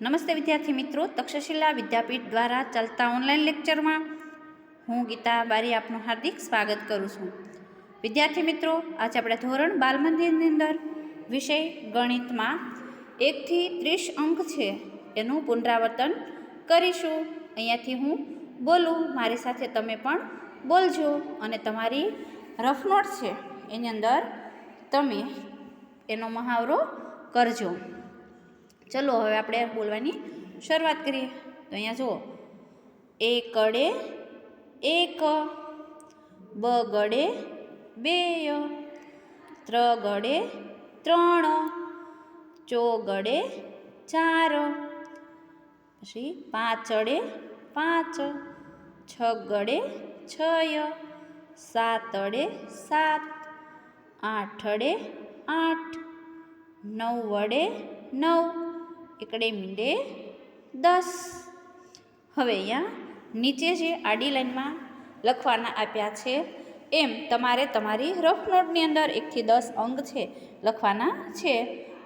નમસ્તે વિદ્યાર્થી મિત્રો, તક્ષશિલા વિદ્યાપીઠ દ્વારા ચાલતા ઓનલાઈન લેક્ચરમાં હું ગીતા બારી આપનું હાર્દિક સ્વાગત કરું છું. વિદ્યાર્થી મિત્રો, આજે આપણે ધોરણ બાલ મંદિરની અંદર વિષય ગણિતમાં એકથી ત્રીસ અંક છે એનું પુનરાવર્તન કરીશું. અહીંયાથી હું બોલું, મારી સાથે તમે પણ બોલજો અને તમારી રફ નોટ છે એની અંદર તમે એનો મહાવરો કરજો. ચલો હવે આપણે બોલવાની શરૂઆત કરીએ. તો અહીંયા જુઓ. એકડે કડે એક બ ગડે બે ત્ર ગડે ત્રણ ચો ગડે ચાર, પછી પાંચડે પાંચ છ ગડે છય સાતડે સાત, આઠડે આઠ નવ વડે નવ એકડે મીંડે દસ. હવે અહીંયા નીચે જે આડી લાઈનમાં લખવાના આપ્યા છે, એમ તમારે તમારી રફ નોટની અંદર એકથી દસ અંક છે લખવાના છે.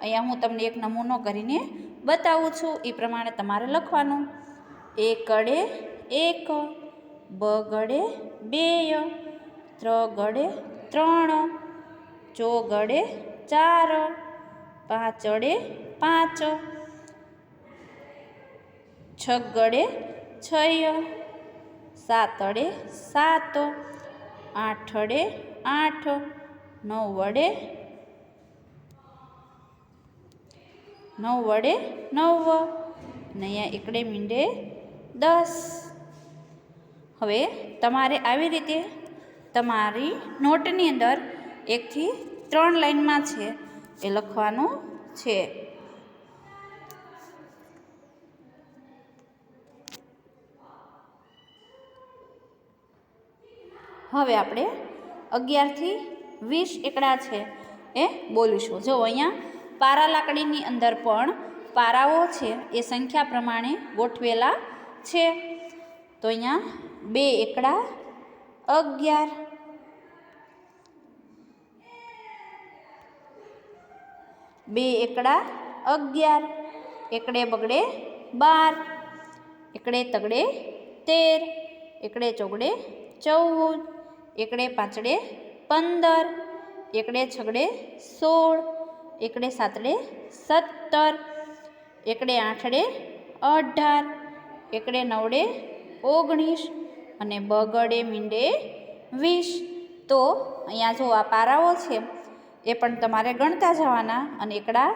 અહીંયા હું તમને એક નમૂનો કરીને બતાવું છું, એ પ્રમાણે તમારે લખવાનું. એકડે કડે એક બ ગડે બે ત્ર ગડે ત્રણ ચો ગડે ચાર, પાંચડે પાંચ. છગડે છય સાતડે સાત આઠડે આઠ નવ વડે નવ વડે નવ. અને અહીંયા એકડે મીંડે દસ. હવે તમારે આવી રીતે તમારી નોટની અંદર એકથી ત્રણ લાઈનમાં છે એ લખવાનું છે. હવે આપણે અગિયારથી વીસ એકડા છે એ બોલીશું. જો અહીંયા પારા લાકડીની અંદર પણ પારાઓ છે, એ સંખ્યા પ્રમાણે ગોઠવેલા છે. તો અહીંયા બે એકડા, અગિયાર. બે એકડા, અગિયાર. એકડે બગડે બાર. એકડે તગડે તેર. એકડે ચોગડે ચૌદ. એકડે પાંચડે પંદર, એકડે છગડે સોળ, એકડે સાતડે સત્તર, એકડે આઠડે અઢાર, એકડે નવડે ઓગણીસ અને બગડે મીંડે વીસ. તો અહીંયા જો આ પારાઓ છે, એ પણ તમારે ગણતા જવાના અને એકડા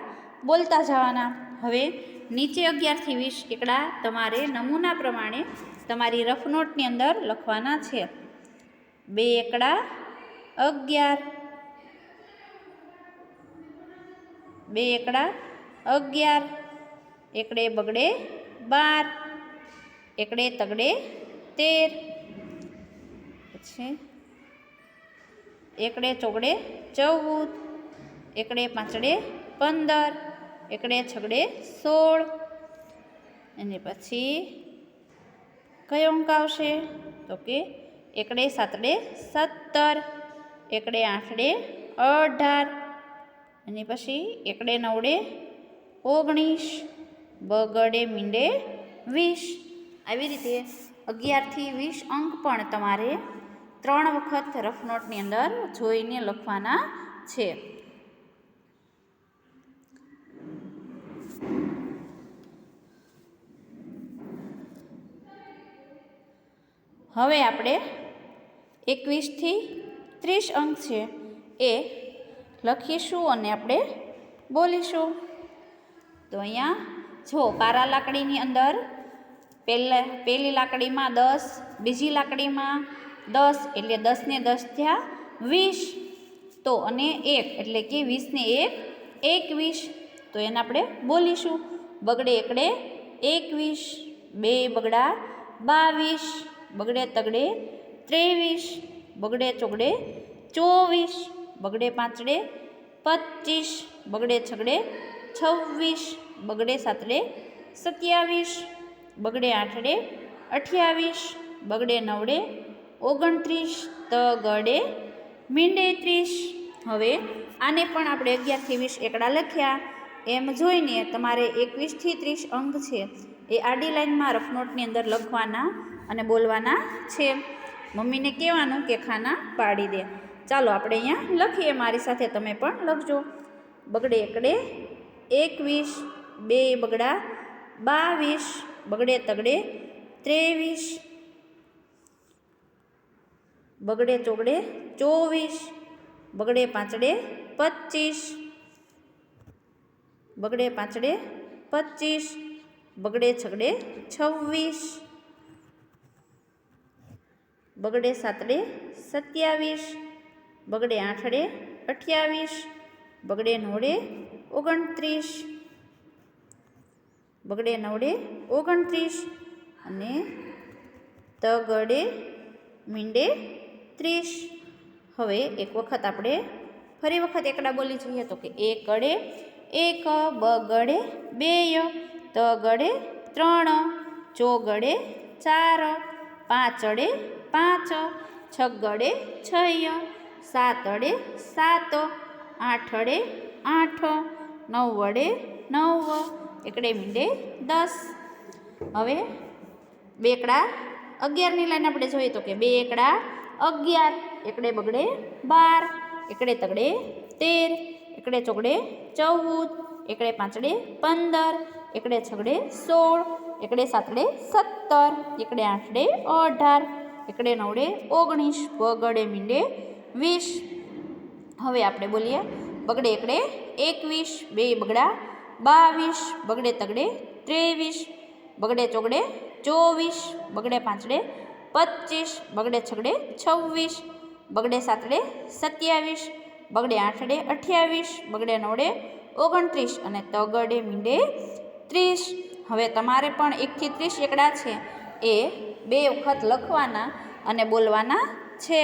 બોલતા જવાના. હવે નીચે અગિયારથી વીસ એકડા તમારે નમૂના પ્રમાણે તમારી રફ નોટની અંદર લખવાના છે. બે એકડા અગિયાર. બે એકડા અગિયાર. એકડે બગડે બાર. એકડે તગડે તેર. પછી એકડે ચોગડે ચૌદ. એકડે પાંચડે પંદર. એકડે છગડે સોળ. અને પછી કયો અંક આવશે? તો કે એકડે સાતડે સત્તર, એકડે આઠડે અઢાર અને પછી એકડે નવડે ઓગણીસ, બગડે મીંડે વીસ. આવી રીતે અગિયારથી વીસ અંક પણ તમારે ત્રણ વખત રફ નોટની અંદર જોઈને લખવાના છે. હવે આપણે એકવીસથી ત્રીસ અંક છે. એ લખીશું અને આપણે બોલીશું. તો અહીંયા જો પારા લાકડીની અંદર પહેલા પહેલી લાકડીમાં દસ, બીજી લાકડીમાં દસ, એટલે દસને દસ થયા વીસ. તો અને એક, એટલે કે વીસને એક, એકવીસ. તો એને આપણે બોલીશું. બગડે એકડે એકવીસ, બે બગડા બાવીસ. બગડે તગડે ત્રેવીસ, બગડે ચોગડે ચોવીસ, બગડે પાંચડે પચીસ, બગડે છગડે છવ્વીસ, બગડે સાતડે સત્યાવીસ, બગડે આઠડે અઠ્યાવીસ, બગડે નવડે ઓગણત્રીસ તગડે મીંડે ત્રીસ. હવે આને પણ આપણે અગિયારથી વીસ એકડા લખ્યા. એમ જોઈને તમારે એકવીસથી ત્રીસ અંક છે એ આડી લાઈનમાં રફનોટની અંદર લખવાના અને બોલવાના છે. મમ્મીને કહેવાનું કે ખાના પાડી દે. ચાલો આપણે અહીંયા લખીએ, મારી સાથે તમે પણ લખજો. બગડે એકડે એકવીસ, બે બગડા બાવીસ, બગડે તગડે ત્રેવીસ, બગડે ચોગડે ચોવીસ, બગડે પાંચડે પચીસ, બગડે પાંચડે પચીસ, બગડે છગડે છવ્વીસ બગડે સાતડે સત્યાવીસ, બગડે આઠડે અઠ્યાવીસ, બગડે નવડે ઓગણત્રીસ, બગડે નવડે ઓગણત્રીસ અને તગડે મીંડે ત્રીસ. હવે એક વખત આપણે ફરી વખત એકડા બોલી જઈએ તો કે એકડે એક, બગડે બે તગડે ત્રણ, ચોગડે ચાર, પાંચડે પાંચ, છગડે છય, સાતડે સાત આઠ અડે આઠ નવ વડે નવ, એકડે મીંડે દસ. હવે બે એકડા અગિયારની લાઈન આપણે જોઈએ તો કે બે એકડા અગિયાર, એકડે બગડે બાર, એકડે તગડે તેર, એકડે ચોગડે ચૌદ, એકડે પાંચડે પંદર, એકડે છગડે સોળ, એકડે સાતડે સત્તર, એકડે આઠડે અઢાર. એકડે નવડે ઓગણીસ, બગડે મીંડે વીસ. હવે આપણે બોલીએ, બગડે એકડે એકવીસ, બે બગડા બાવીસ, બગડે તગડે ત્રેવીસ, બગડે ચોગડે ચોવીસ, બગડે પાંચડે પચીસ, બગડે છગડે છવ્વીસ, બગડે સાતડે સત્યાવીસ, બગડે આઠડે અઠ્યાવીસ, બગડે નવડે ઓગણત્રીસ અને તગડે મીંડે ત્રીસ. હવે તમારે પણ એકથી ત્રીસ એકડા છે. એ બે વખત લખવાના અને બોલવાના છે.